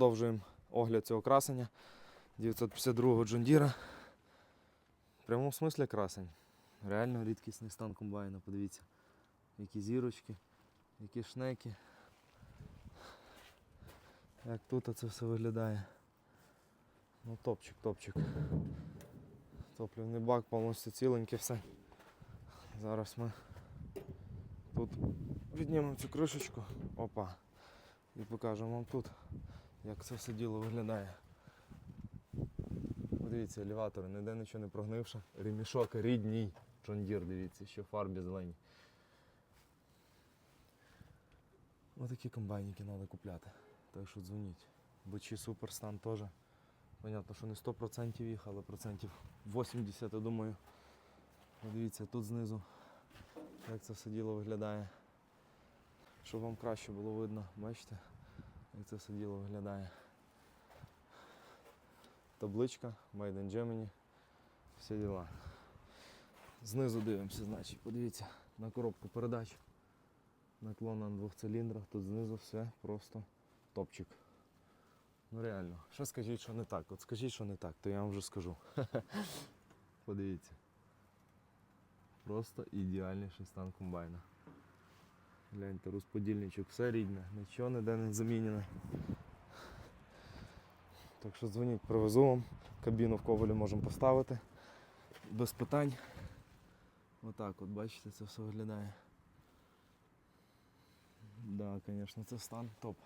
Продовжуємо огляд цього красення 952-го Джондіра. В прямому смислі красень. Реально рідкісний стан комбайна, подивіться. Які зірочки, які шнеки. Як тут це все виглядає. Ну топчик, топчик. Топливний бак повністю ціленький все. Зараз ми тут віднімемо цю кришечку. Опа. І покажемо вам тут, як це все діло виглядає. Подивіться, елеватори, ніде нічого не прогнивши. Ремішок рідній. Джондір, дивіться, що фарбі зелені. Отакі комбайники треба купляти. Так що дзвоніть. Бичі суперстан теж. Понятно, що не 100% їх, але процентів 80, я думаю. Подивіться, тут знизу, як це все діло виглядає. Щоб вам краще було видно, бачите, як це все діло виглядає. Табличка in Germany. Всі діла. Знизу дивимося, значить, подивіться на коробку передач. Наклон на двох циліндрах, тут знизу все просто топчик. Ну реально. Що скажіть, що не так? От скажіть, що не так, то я вам вже скажу. Подивіться. Просто ідеальніший стан комбайна. Гляньте, розподільничок, все рідне, нічого ніде не замінене. Так що дзвоніть, привезу вам. Кабіну в ковалі можемо поставити. Без питань. Отак от, бачите, це все виглядає. Да, звісно, це стан топ.